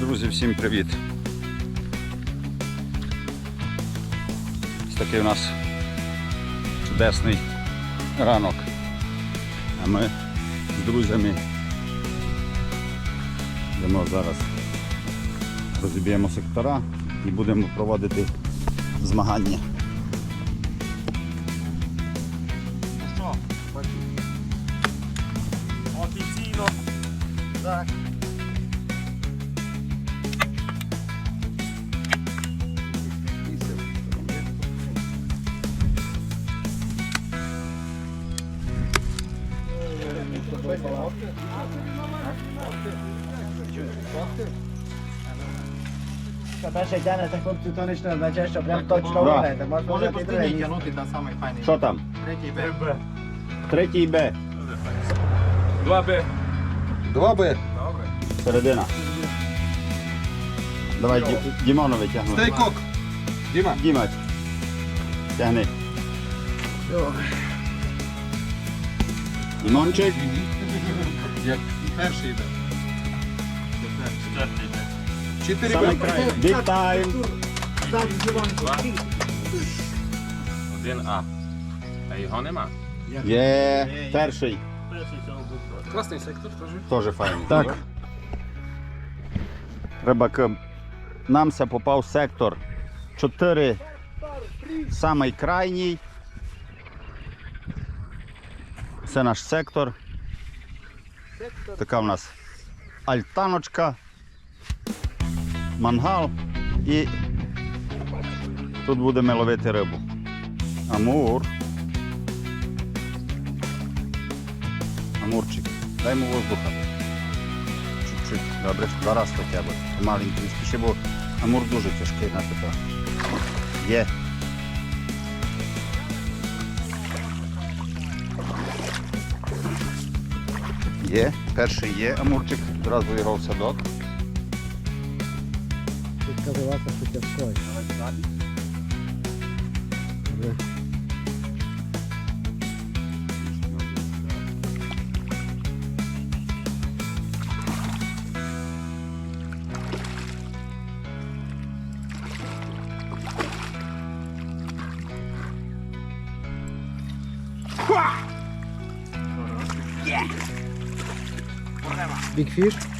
Друзі, всім привіт! Ось такий у нас чудесний ранок. А ми з друзями йдемо зараз розіб'ємо сектора і будемо проводити змагання. Ну що, офіційно. Так. Що перше тянете, хлопці, то не означає, що прям точно Да. Можна Може взяти друге. тягнути та самий файний. Що там? Третій Б. Третій Б. 2Б. 2Б. Добре. Середина. Давай Ді- Дімону витягнути. Стейкок. Діма. Діма, тягни. Дімончик. Як перший Б. Чотири. Big. Один А. А його нема. Є перший. Класний сектор теж. Теж файний. Так. Рибаки. Нам ся попав сектор 4. Самий крайній. Це наш сектор. Така в нас альтаночка, мангал і тут будемо ловити рибу. Амур. Амурчик, дай йому воздуха. Чуть-чуть, добре, два раз хоча б. Маленький, не спіши, бо амур дуже тяжкий на тебе. Є. Є, перший є амурчик, одразу його в садок. Kazałaka chociaż coś. Dobra. Big fish?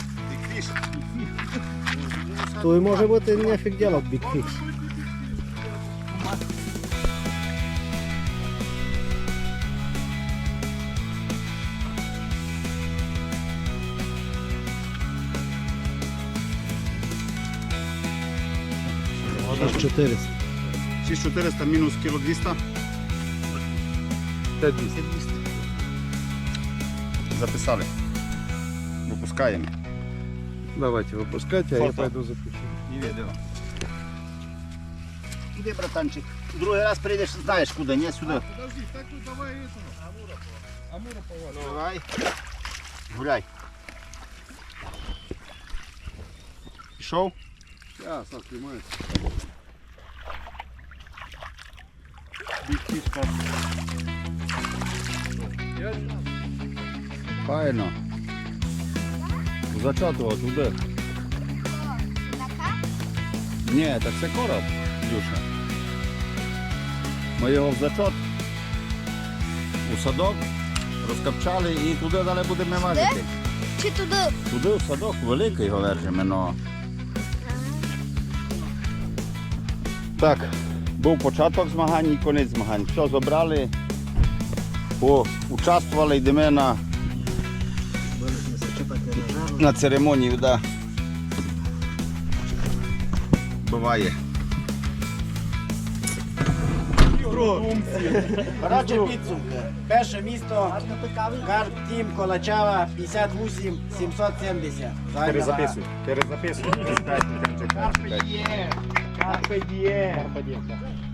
То і може бути нефік ділок бікфіш. Аж 400. 6400 мінус кіло 200. 5200. Записали. Випускаємо. Давайте выпускайте, а я Фото. пойду запишу. І відео. Іди, братанчик. Другий раз прийдеш, знаєш куди, не сюди. Подожди, так тут давай этого. Амура. Амура поваль. Давай. Гуляй. Пішов? Я сам снимаю. Файно. Зачатував туди. Ні, так це короб, Юша. Ми його в зачот у садок розкопчали і туди далі будемо важити. Чи туди? Туди в садок великий його вержимо, но. Так, був початок змагань і кінець змагань. Все забрали, поучаствували, йдемо на, на церемонію, да. Буває. Коротше, підсумки. Перше місто Карп Тім Колачава 58 770. Перезаписуй. Перезаписуй. Карпе діє. Карпе діє.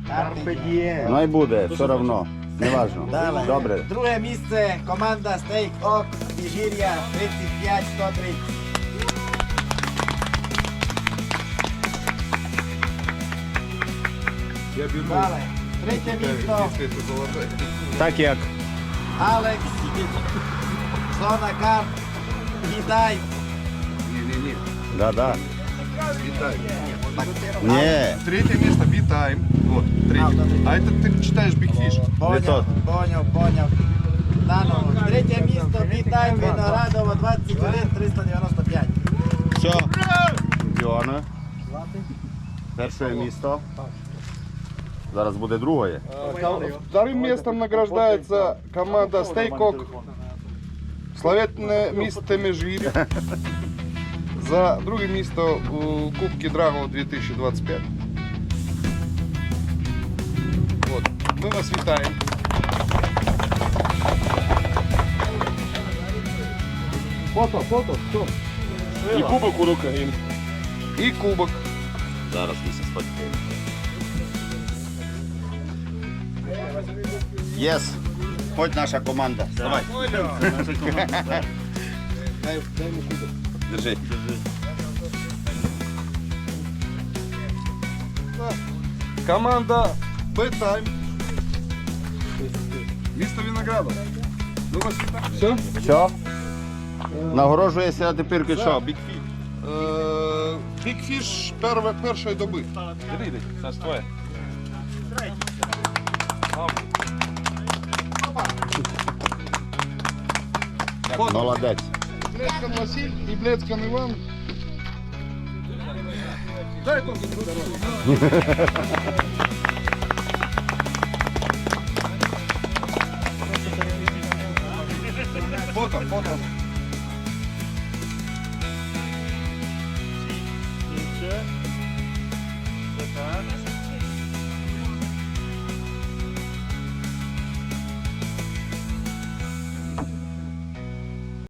Карпе діє. Ну і буде, все одно. Неважно. Далі. Добре. Друге місце команда Стейк Ок Міжгір'я 35 130. Я беру. Далі. Третє місто. Так як Алекс. Зона Карп. Гідай. Не-не-не. Да, да. B-Time. Ні. Третье место B-Time. Вот, третье. А это ты читаешь Big Fish. Поняв, Відсот. поняв, поняв. Наново. Третє місто, Вітай, Виноградова, 21, 395. Все. Чемпіони. Перше місто. Зараз буде друге. Вторым местом награждается команда Стейкок. Славетне місто Межгір'я. За друге місто у Кубки Драго 2025. Вот. Ми вас вітаємо. Фото, фото, хто? І кубок у руках їм. І кубок. Зараз ми все спадкаємо. Єс. Ходь наша команда. Давай. Дай, дай йому кубок. Держи. Команда Б-Тайм. Місто Виноградов. Вас вітаємо. Все? Все. Нагороджується тепер що? Бікфі. Бig першої доби. Іди, іди, ж твоє. Молодець. Блецкан Василь и Блецкан Иван. Дай здоров'я. Фото, фото.